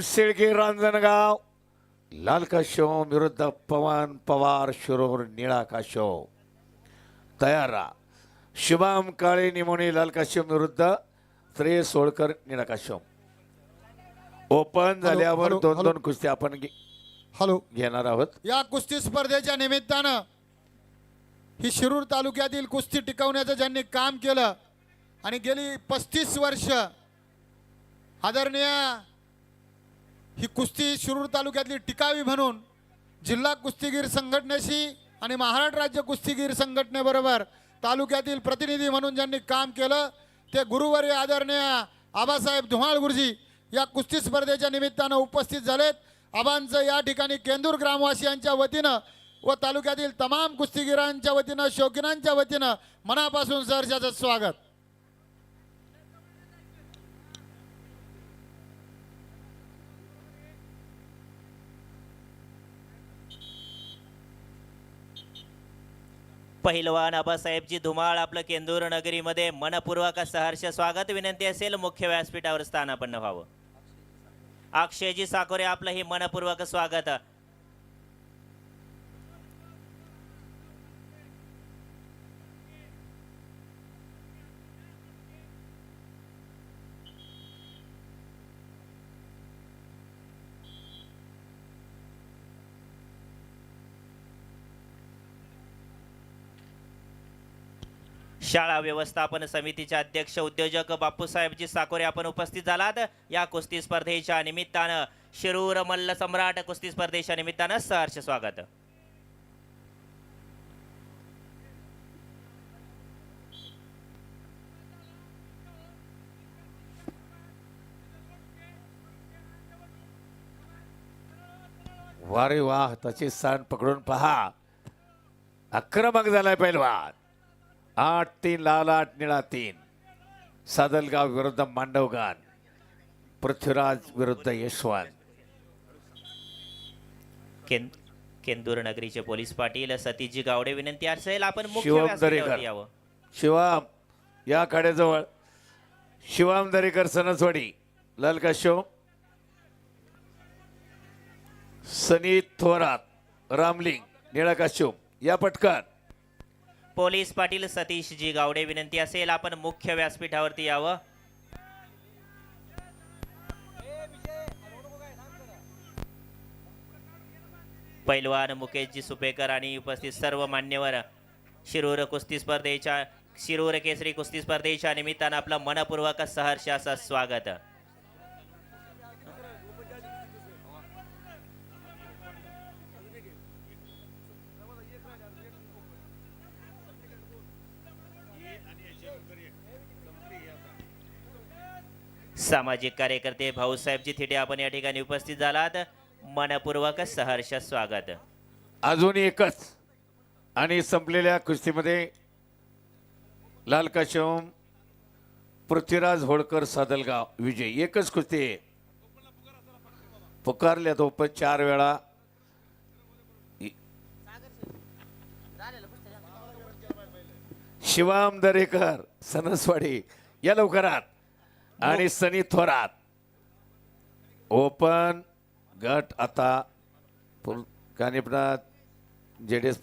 शेळके रांजणगाव लाल विरुद्ध पवन पवार शिरोर निळा काशो तयार राहा शुभम काळे निमोणी लाल काश्यम विरुद्ध श्रेय सोळकर निळा काश्यम ओपन झाल्यावर हॅलो, दोन हॅलो. दोन कुस्ती आपण घे- हॅलो घेणार आहोत या कुस्ती स्पर्धेच्या निमित्तानं ही शिरूर तालुक्यातील कुस्ती टिकवण्याचं ज्यांनी काम केलं आणि गेली पस्तीस वर्ष आदरणीय ही कुस्ती शिरूर तालुक्यातली टिकावी म्हणून जिल्हा कुस्तीगीर संघटनेशी आणि महाराष्ट्र राज्य कुस्तीगीर संघटनेबरोबर तालुक्यातील प्रतिनिधी म्हणून ज्यांनी काम केलं ते गुरुवारी आदरणीय आबासाहेब धुमाळ गुरुजी या कुस्ती स्पर्धेच्या निमित्तानं उपस्थित झालेत. आबांचं या ठिकाणी केंदूर ग्रामवासियांच्या वतीनं व तालुक्यातील तमाम कुस्तीगीरांच्या वतीनं शौकीनांच्या वतीनं मनापासून सरशाचं स्वागत. पहिलवान आबासाहेबजी धुमाळ आपलं केंदूर नगरीमध्ये मनपूर्वक सहर्ष स्वागत. विनंती असेल मुख्य व्यासपीठावर स्थानापन्न व्हावं. अक्षयजी साकोरे आपलं ही मनपूर्वक स्वागत. शाळा व्यवस्थापन समितीचे अध्यक्ष उद्योजक बापूसाहेबजी साकोरे आपण उपस्थित झालात. या कुस्ती स्पर्धेच्या निमित्तानं शिरूर मल्ल सम्राट कुस्ती स्पर्धेच्या निमित्तानं सहर्ष स्वागत. वारे वाह त्याचे स्थान पकडून पहा. आक्रमक झालाय पैलवान. आठ तीन लाल आठ निळा तीन. सादलगाव विरुद्ध मांडवगान. पृथ्वीराज विरुद्ध यशवंत. कें केंदूर नगरीचे पोलीस पाटील सतीजी गावडे विनंती असेल आपण मुख्य शिवम दरेकर. यावं. शिवाम या काड्याजवळ शिवाम दरेकर सणसवाडी लाल काशो सनी थोरात रामलिंग निळा या पटकन. पोलीस पाटील सतीशजी गावडे विनंती असेल आपण मुख्य व्यासपीठावरती यावं. पैलवान मुकेशजी सुपेकर आणि उपस्थित सर्व मान्यवर शिरूर कुस्ती स्पर्धेच्या शिरूर केसरी कुस्ती स्पर्धेच्या निमित्तानं आपलं मनपूर्वक सहर्ष असं स्वागत. सामाजिक कार्यकर्ते भाऊसाहेबजी थिटे आपण या ठिकाणी उपस्थित झालात मनपूर्वक सहर्ष स्वागत. अजून एकच आणि संपलेल्या कुस्तीमध्ये लाल काशम पृथ्वीराज होळकर सादलगाव विजय. एकच कुस्ती आहे. पुकारल्यात ओपन चार वेळा. शिवाम दरेकर सनसवाडी या लवकरात. आणि सनी थोरात. ओपन गट आता कानिपनाथ जेडेस